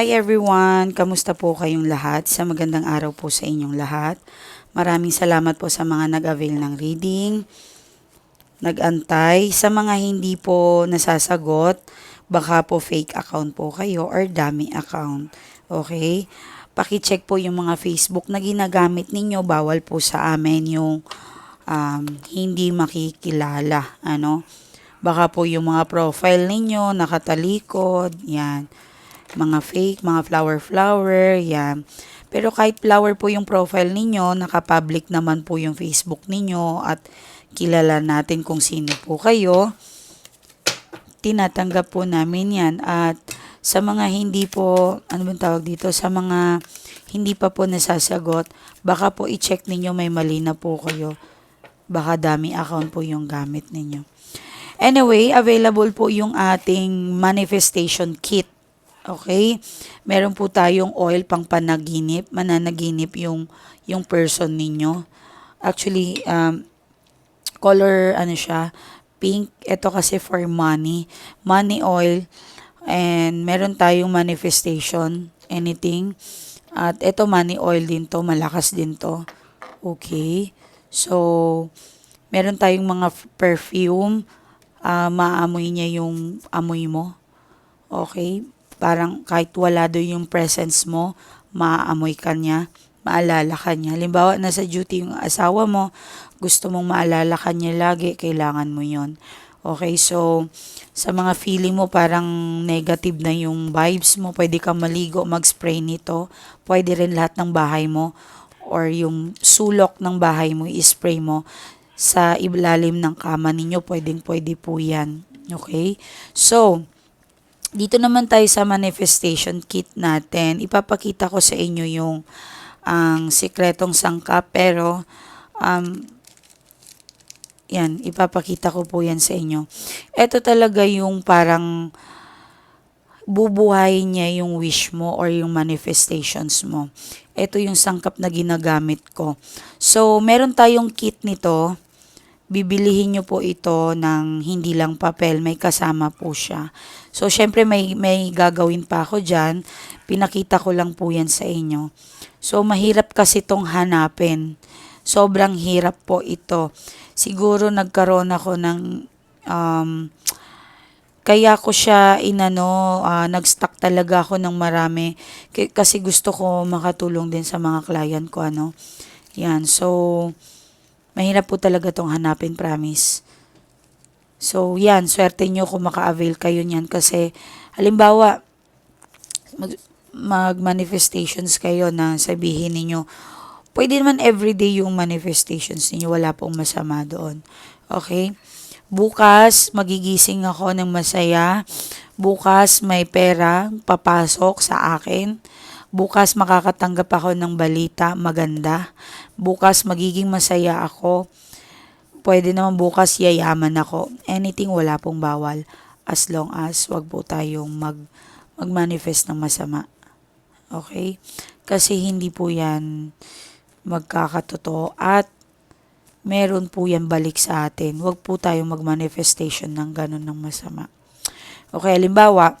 Hi everyone! Kamusta po kayong lahat? Sa magandang araw po sa inyong lahat. Maraming salamat po sa mga nag-avail ng reading, nag-antay. Sa mga hindi po nasasagot, baka po fake account po kayo or dummy account. Okay? Pakicheck po yung mga Facebook na ginagamit ninyo. Bawal po sa amin yung um, hindi makikilala. Ano? Baka po yung mga profile ninyo nakatalikod. Yan mga fake, mga flower-flower, yan. Pero kahit flower po yung profile ninyo, nakapublic naman po yung Facebook ninyo at kilala natin kung sino po kayo, tinatanggap po namin yan. At sa mga hindi po, ano bang tawag dito, sa mga hindi pa po nasasagot, baka po i-check ninyo may mali na po kayo. Baka dami account po yung gamit ninyo. Anyway, available po yung ating manifestation kit Okay? Meron po tayong oil pang panaginip, mananaginip yung yung person ninyo. Actually, um, color ano siya, pink. Ito kasi for money. Money oil. And meron tayong manifestation, anything. At ito money oil din to, malakas din to. Okay. So, meron tayong mga perfume. Uh, maamoy niya yung amoy mo. Okay parang kahit wala doon yung presence mo, maaamoy ka niya, maalala ka niya. Halimbawa, nasa duty yung asawa mo, gusto mong maalala ka niya lagi, kailangan mo yon Okay, so sa mga feeling mo parang negative na yung vibes mo, pwede kang maligo, mag-spray nito. Pwede rin lahat ng bahay mo or yung sulok ng bahay mo, i-spray mo sa ilalim ng kama ninyo, pwedeng pwede po yan. Okay? So, dito naman tayo sa manifestation kit natin. Ipapakita ko sa inyo yung ang sikretong sangkap pero um, yan, ipapakita ko po yan sa inyo. Ito talaga yung parang bubuhayin niya yung wish mo or yung manifestations mo. Ito yung sangkap na ginagamit ko. So, meron tayong kit nito bibilihin nyo po ito ng hindi lang papel, may kasama po siya. So, syempre may, may gagawin pa ako dyan. Pinakita ko lang po yan sa inyo. So, mahirap kasi itong hanapin. Sobrang hirap po ito. Siguro nagkaroon ako ng um, kaya ko siya inano, uh, nag-stock talaga ako ng marami kasi gusto ko makatulong din sa mga client ko ano. Yan. So, Mahirap po talaga tong hanapin, promise. So, yan, swerte nyo kung maka-avail kayo niyan kasi, halimbawa, mag, mag-manifestations kayo na sabihin ninyo, pwede naman everyday yung manifestations ninyo, wala pong masama doon. Okay? Bukas, magigising ako ng masaya. Bukas, may pera papasok sa akin. Bukas makakatanggap ako ng balita maganda. Bukas magiging masaya ako. Pwede naman bukas yayaman ako. Anything wala pong bawal. As long as wag po tayong mag, mag-manifest ng masama. Okay? Kasi hindi po yan magkakatotoo at meron po yan balik sa atin. Huwag po tayong mag-manifestation ng ganun ng masama. Okay, halimbawa,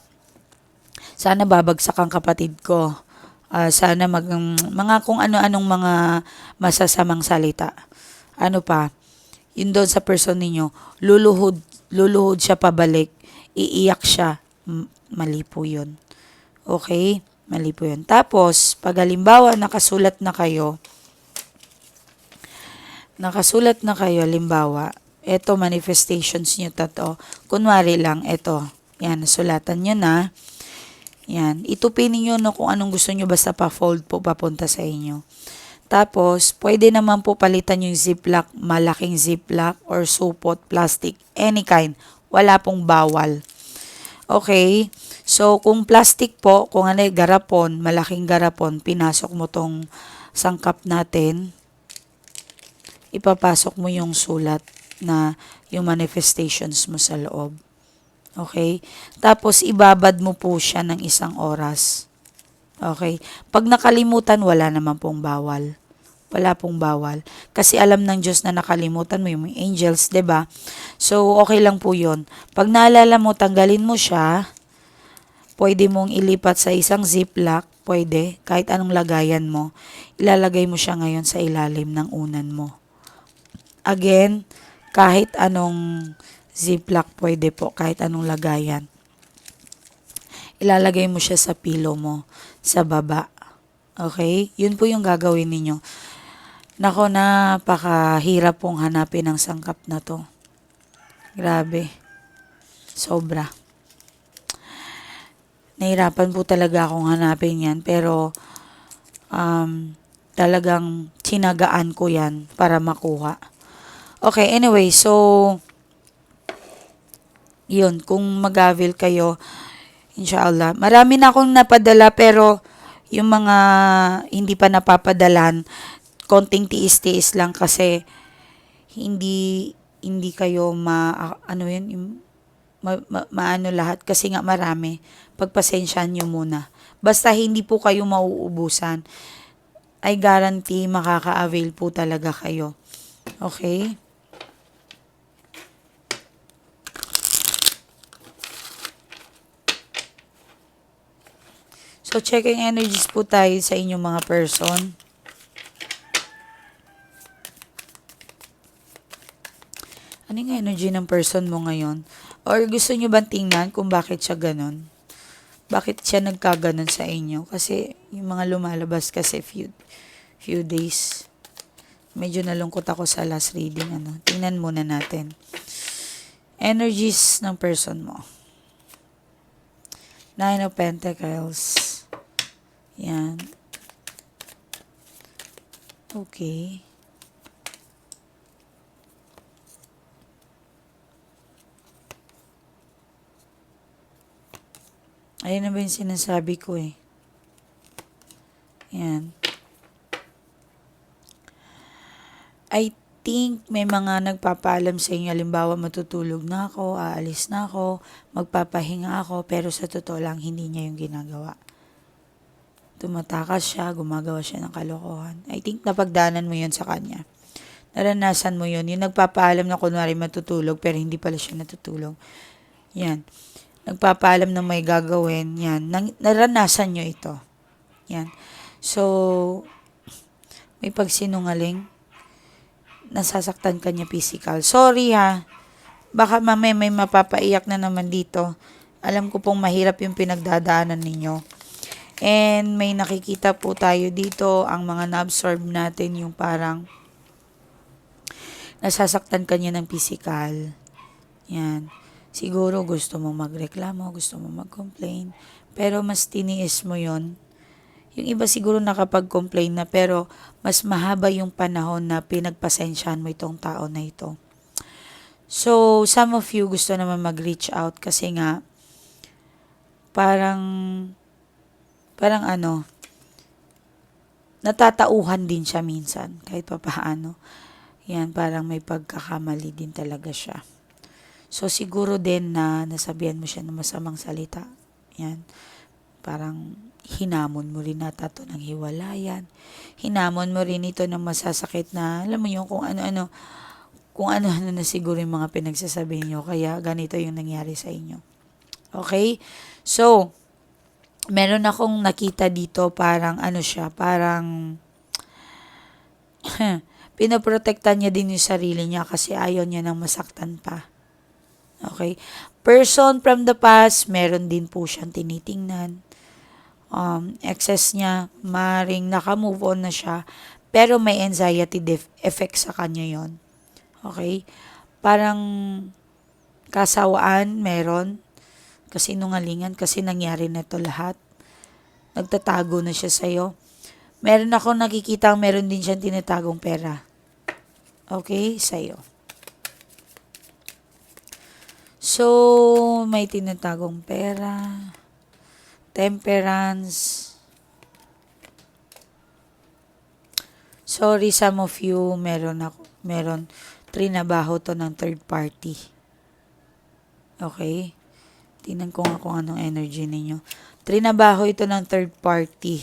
sana babagsak ang kapatid ko uh, sana mag, mga kung ano-anong mga masasamang salita. Ano pa, yun doon sa person ninyo, luluhod, luluhod siya pabalik, iiyak siya, mali po yun. Okay? Mali po yun. Tapos, pag halimbawa nakasulat na kayo, nakasulat na kayo, halimbawa, eto manifestations nyo tato. Kunwari lang, eto, yan, sulatan nyo na. Yan. Itupin niyo no kung anong gusto niyo basta pa-fold po papunta sa inyo. Tapos, pwede naman po palitan yung ziplock, malaking ziplock or supot, plastic, any kind. Wala pong bawal. Okay? So, kung plastic po, kung ano garapon, malaking garapon, pinasok mo tong sangkap natin, ipapasok mo yung sulat na yung manifestations mo sa loob. Okay? Tapos, ibabad mo po siya ng isang oras. Okay? Pag nakalimutan, wala naman pong bawal. Wala pong bawal. Kasi alam ng Diyos na nakalimutan mo yung angels, ba diba? So, okay lang po yon Pag naalala mo, tanggalin mo siya. Pwede mong ilipat sa isang ziplock, pwede, kahit anong lagayan mo. Ilalagay mo siya ngayon sa ilalim ng unan mo. Again, kahit anong ziplock pwede po, kahit anong lagayan. Ilalagay mo siya sa pilo mo, sa baba. Okay? Yun po yung gagawin ninyo. Nako, napakahirap pong hanapin ang sangkap na to. Grabe. Sobra. Nahirapan po talaga akong hanapin yan. Pero, um, talagang sinagaan ko yan para makuha. Okay, anyway, so, yun, kung mag-avail kayo, inshallah. Marami na akong napadala pero yung mga hindi pa napapadalan, konting tiis-tiis lang kasi hindi hindi kayo ma ano yun yung, ma, ma, maano lahat. Kasi nga marami pagpasensyahan nyo muna. Basta hindi po kayo mauubusan. I guarantee makaka-avail po talaga kayo. Okay So, checking energies po tayo sa inyong mga person. Ano yung energy ng person mo ngayon? Or gusto nyo bang tingnan kung bakit siya ganon? Bakit siya nagkaganon sa inyo? Kasi yung mga lumalabas kasi few, few days. Medyo nalungkot ako sa last reading. Ano. Tingnan muna natin. Energies ng person mo. Nine of Pentacles. Yan. Okay. Ayun na ba yung sinasabi ko eh. Yan. I think may mga nagpapaalam sa inyo, halimbawa matutulog na ako, aalis na ako, magpapahinga ako, pero sa totoo lang hindi niya yung ginagawa tumatakas siya, gumagawa siya ng kalokohan. I think napagdanan mo yun sa kanya. Naranasan mo yun. Yung nagpapaalam na kunwari matutulog pero hindi pala siya natutulog. Yan. Nagpapaalam na may gagawin. Yan. Naranasan nyo ito. Yan. So, may pagsinungaling. Nasasaktan kanya physical. Sorry ha. Baka mamaya may mapapaiyak na naman dito. Alam ko pong mahirap yung pinagdadaanan ninyo. And may nakikita po tayo dito, ang mga na-absorb natin yung parang nasasaktan kanya ng physical. Yan. Siguro gusto mo magreklamo, gusto mo mag-complain, pero mas tiniis mo yon Yung iba siguro nakapag-complain na pero mas mahaba yung panahon na pinagpasensyahan mo itong tao na ito. So, some of you gusto naman mag-reach out kasi nga parang parang ano, natatauhan din siya minsan, kahit pa paano. Yan, parang may pagkakamali din talaga siya. So, siguro din na nasabihan mo siya ng masamang salita. Yan, parang hinamon mo rin nata to ng hiwalayan. Hinamon mo rin ito ng masasakit na, alam mo yung kung ano-ano, kung ano-ano na siguro yung mga pinagsasabi niyo. Kaya ganito yung nangyari sa inyo. Okay? So, meron akong nakita dito parang ano siya, parang pinoprotektan niya din yung sarili niya kasi ayaw niya nang masaktan pa. Okay? Person from the past, meron din po siyang tinitingnan. Um, excess niya, maring naka-move on na siya, pero may anxiety def- effect sa kanya yon Okay? Parang kasawaan, meron kasi nungalingan kasi nangyari na ito lahat. Nagtatago na siya sa'yo. Meron ako nakikita meron din siyang tinatagong pera. Okay? Sa'yo. So, may tinatagong pera. Temperance. Sorry, some of you, meron ako, meron, trinabaho to ng third party. Okay? Tingnan ko nga kung anong energy ninyo. Trinabaho ito ng third party.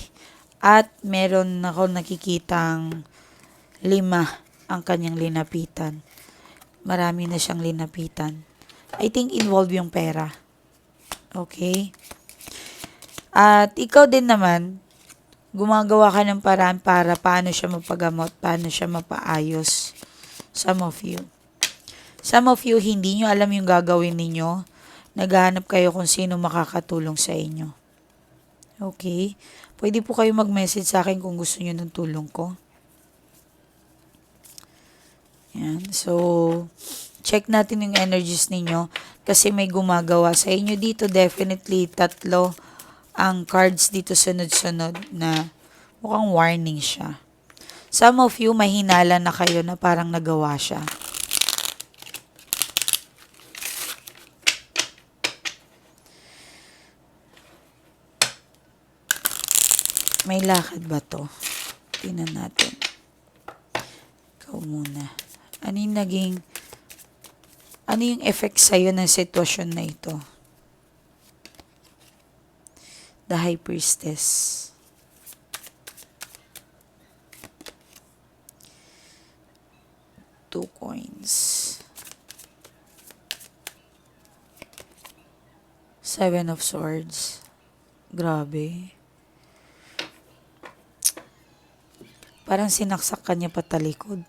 At meron ako nakikitang lima ang kanyang linapitan. Marami na siyang linapitan. I think involved yung pera. Okay? At ikaw din naman, gumagawa ka ng paraan para paano siya mapagamot, paano siya mapaayos. Some of you. Some of you, hindi nyo alam yung gagawin ninyo. Naghahanap kayo kung sino makakatulong sa inyo. Okay? Pwede po kayo mag-message sa akin kung gusto nyo ng tulong ko. Yan. So, check natin yung energies ninyo kasi may gumagawa sa inyo dito. Definitely, tatlo ang cards dito sunod-sunod na mukhang warning siya. Some of you, mahinala na kayo na parang nagawa siya. May lakad ba to? Tingnan natin. Ikaw muna. Ano yung naging, ano yung effect sa'yo ng sitwasyon na ito? The High Priestess. Two coins. Seven of Swords. Grabe. Parang sinaksak ka niya patalikod.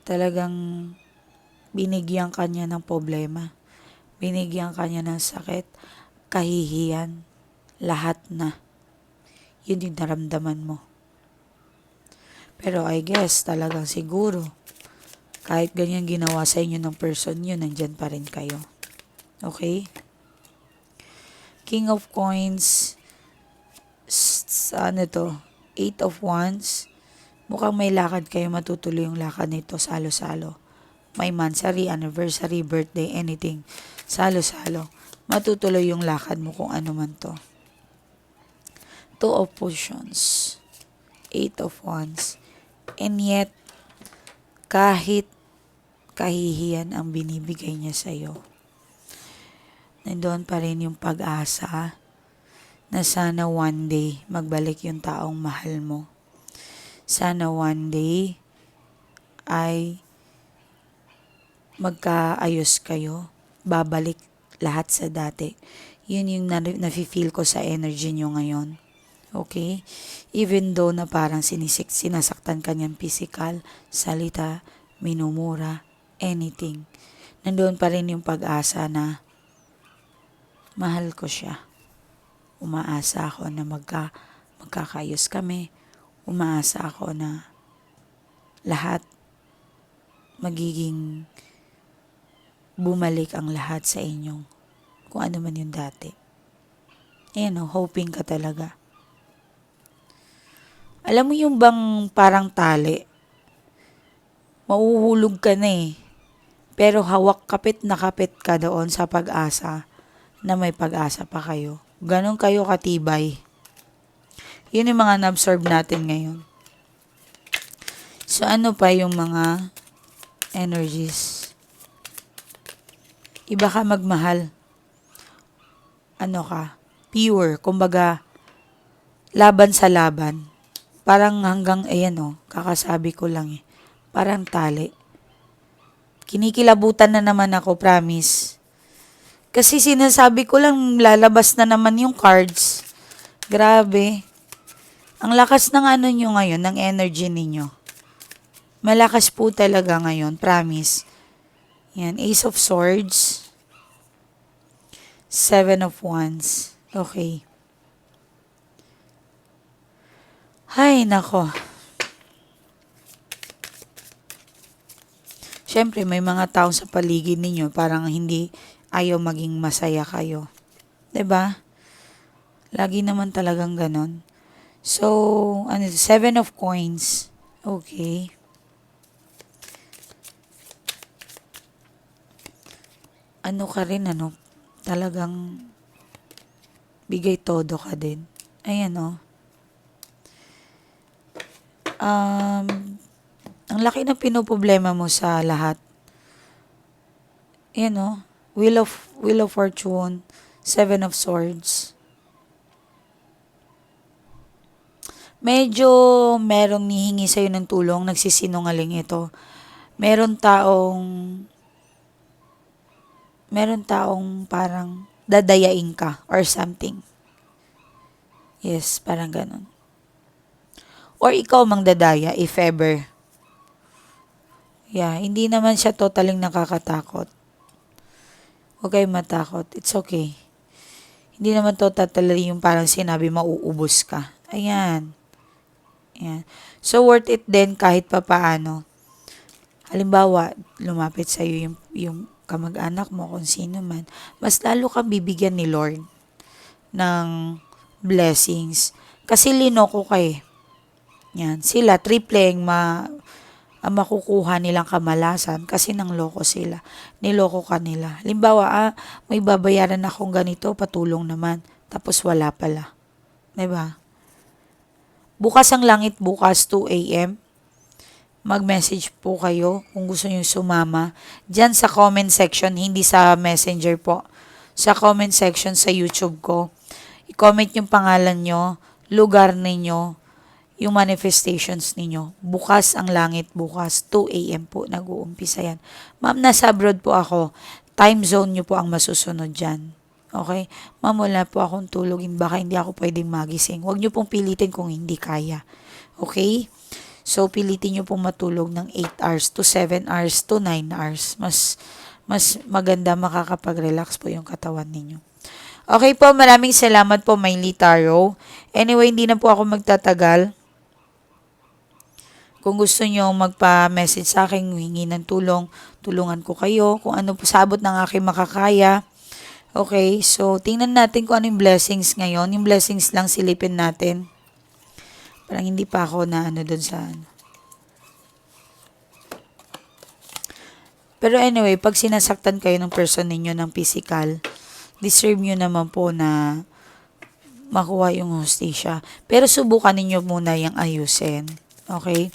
Talagang binigyan ka niya ng problema. Binigyan ka niya ng sakit, kahihiyan, lahat na. Yun yung naramdaman mo. Pero I guess talagang siguro, kahit ganyan ginawa sa inyo ng person yun, nandyan pa rin kayo. Okay? King of Coins, s- ano to, Eight of Wands, mukhang may lakad kayo matutuloy yung lakad nito, salo-salo. May mansary, anniversary, birthday, anything. Salo-salo. Matutuloy yung lakad mo kung ano man to. Two of Potions. Eight of Wands. And yet, kahit kahihiyan ang binibigay niya sa'yo, nandoon pa rin yung pag-asa na sana one day magbalik yung taong mahal mo. Sana one day ay magkaayos kayo, babalik lahat sa dati. Yun yung na- nafe-feel ko sa energy nyo ngayon. Okay? Even though na parang sinisik, sinasaktan ka physical, salita, minumura, anything. Nandoon pa rin yung pag-asa na mahal ko siya. Umaasa ako na magka, magkakayos kami. Umaasa ako na lahat magiging bumalik ang lahat sa inyong kung ano man yung dati. Ayan o, hoping ka talaga. Alam mo yung bang parang tali, mauhulog ka na eh. Pero hawak kapit na kapit ka doon sa pag-asa na may pag-asa pa kayo. Ganon kayo katibay. Yun yung mga na-absorb natin ngayon. So ano pa yung mga energies? Iba ka magmahal. Ano ka? Pure. Kumbaga, laban sa laban. Parang hanggang, ayan o, kakasabi ko lang eh. Parang tali. Kinikilabutan na naman ako, promise. Kasi sinasabi ko lang, lalabas na naman yung cards. Grabe. Ang lakas ng ano nyo ngayon, ng energy ninyo. Malakas po talaga ngayon, promise. Yan, Ace of Swords. Seven of Wands. Okay. Hay, nako. Siyempre, may mga tao sa paligid ninyo parang hindi ayaw maging masaya kayo. 'Di ba? Lagi naman talagang ganon. So, ano, seven of coins. Okay. Ano ka rin, ano, talagang bigay todo ka din. Ayan, oh. Um, ang laki ng pinoproblema mo sa lahat. Ayan, oh. Wheel of, Wheel of Fortune, Seven of Swords. Medyo merong nihingi sa'yo ng tulong, nagsisinungaling ito. Meron taong, meron taong parang dadayain ka or something. Yes, parang ganun. Or ikaw mang dadaya if ever. Yeah, hindi naman siya totaling nakakatakot. Huwag kayong matakot. It's okay. Hindi naman to totally yung parang sinabi mauubos ka. Ayan. Ayan. So, worth it din kahit papaano. Halimbawa, lumapit sa'yo yung, yung kamag-anak mo, kung sino man, mas lalo kang bibigyan ni Lord ng blessings. Kasi linoko ka eh. Yan. Sila, tripleng ma, ang makukuha nilang kamalasan kasi nang loko sila. Niloko ka nila. Halimbawa, ah, may babayaran akong ganito, patulong naman. Tapos wala pala. ba? Bukas ang langit bukas 2 a.m. Mag-message po kayo kung gusto niyo sumama. Diyan sa comment section, hindi sa messenger po. Sa comment section sa YouTube ko. I-comment yung pangalan nyo, lugar ninyo, yung manifestations ninyo. Bukas ang langit, bukas 2 a.m. po nag-uumpisa yan. Ma'am, nasa abroad po ako. Time zone nyo po ang masusunod dyan. Okay? Ma'am, wala po akong tulogin. Baka hindi ako pwedeng magising. Huwag nyo pong pilitin kung hindi kaya. Okay? So, pilitin nyo pong matulog ng 8 hours to 7 hours to 9 hours. Mas, mas maganda makakapag-relax po yung katawan ninyo. Okay po, maraming salamat po, Miley Taro. Anyway, hindi na po ako magtatagal. Kung gusto nyo magpa-message sa akin, hingi ng tulong, tulungan ko kayo. Kung ano po sabot ng aking makakaya. Okay, so tingnan natin kung ano yung blessings ngayon. Yung blessings lang silipin natin. Parang hindi pa ako na ano dun sa ano. Pero anyway, pag sinasaktan kayo ng person ninyo ng physical, deserve nyo naman po na makuha yung hostisya. Pero subukan ninyo muna yung ayusin. Okay?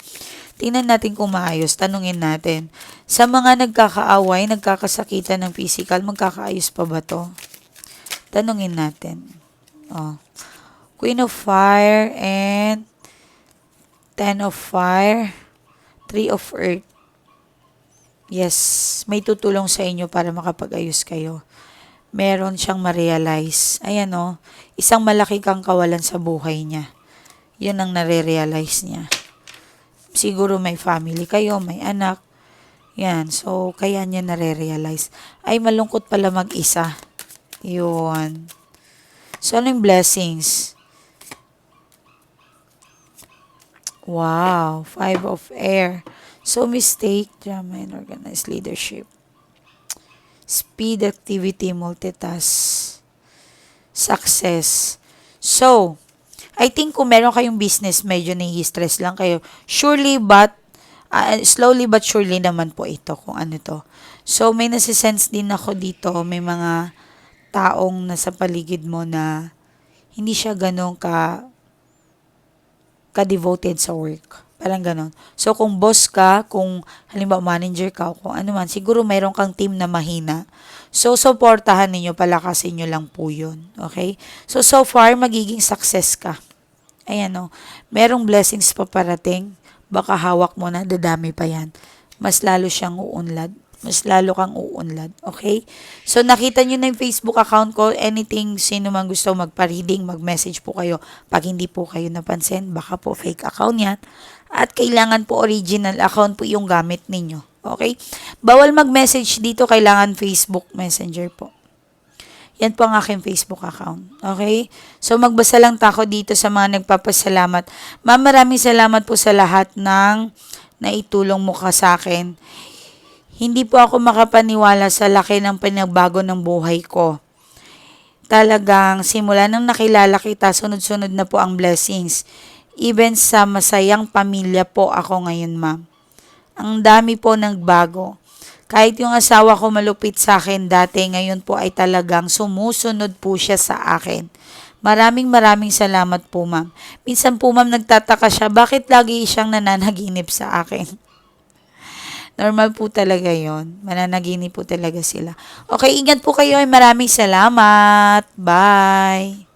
Tingnan natin kung maayos. Tanungin natin. Sa mga nagkakaaway, nagkakasakitan ng physical, magkakaayos pa ba to? Tanungin natin. Oh. Queen of Fire and Ten of Fire, Three of Earth. Yes, may tutulong sa inyo para makapag-ayos kayo. Meron siyang ma-realize. Ayan o, isang malaki kang kawalan sa buhay niya. Yun ang nare-realize niya. Siguro may family kayo, may anak. Yan, so kaya niya nare-realize. Ay, malungkot pala mag-isa. Yun. So, ano yung blessings? Wow, five of air. So, mistake, drama, and organized leadership. Speed, activity, multitask. Success. So, I think kung meron kayong business, medyo nai-stress lang kayo. Surely but, uh, slowly but surely naman po ito kung ano to. So, may nasisense din ako dito. May mga taong nasa paligid mo na hindi siya ganun ka ka-devoted sa work. Parang ganon. So, kung boss ka, kung halimbawa manager ka, o kung ano man, siguro mayroon kang team na mahina. So, supportahan ninyo, palakasin nyo lang po yun. Okay? So, so far, magiging success ka. Ayan o. Merong blessings pa parating. Baka hawak mo na, dadami pa yan. Mas lalo siyang uunlad. Mas lalo kang uunlad. Okay? So, nakita nyo na yung Facebook account ko. Anything, sino man gusto magpa-reading, mag-message po kayo. Pag hindi po kayo napansin, baka po fake account yan. At kailangan po original account po yung gamit ninyo. Okay? Bawal mag-message dito, kailangan Facebook Messenger po. Yan po ang aking Facebook account. Okay? So, magbasa lang tako dito sa mga nagpapasalamat. Ma'am, maraming salamat po sa lahat ng naitulong mo ka sa akin. Hindi po ako makapaniwala sa laki ng pinagbago ng buhay ko. Talagang simula nang nakilala kita, sunod-sunod na po ang blessings. Even sa masayang pamilya po ako ngayon, ma'am. Ang dami po nagbago. Kahit yung asawa ko malupit sa akin dati, ngayon po ay talagang sumusunod po siya sa akin. Maraming maraming salamat po, ma'am. Minsan po, ma'am, nagtataka siya, bakit lagi siyang nananaginip sa akin? Normal po talaga yon Mananaginip po talaga sila. Okay, ingat po kayo. Maraming salamat. Bye.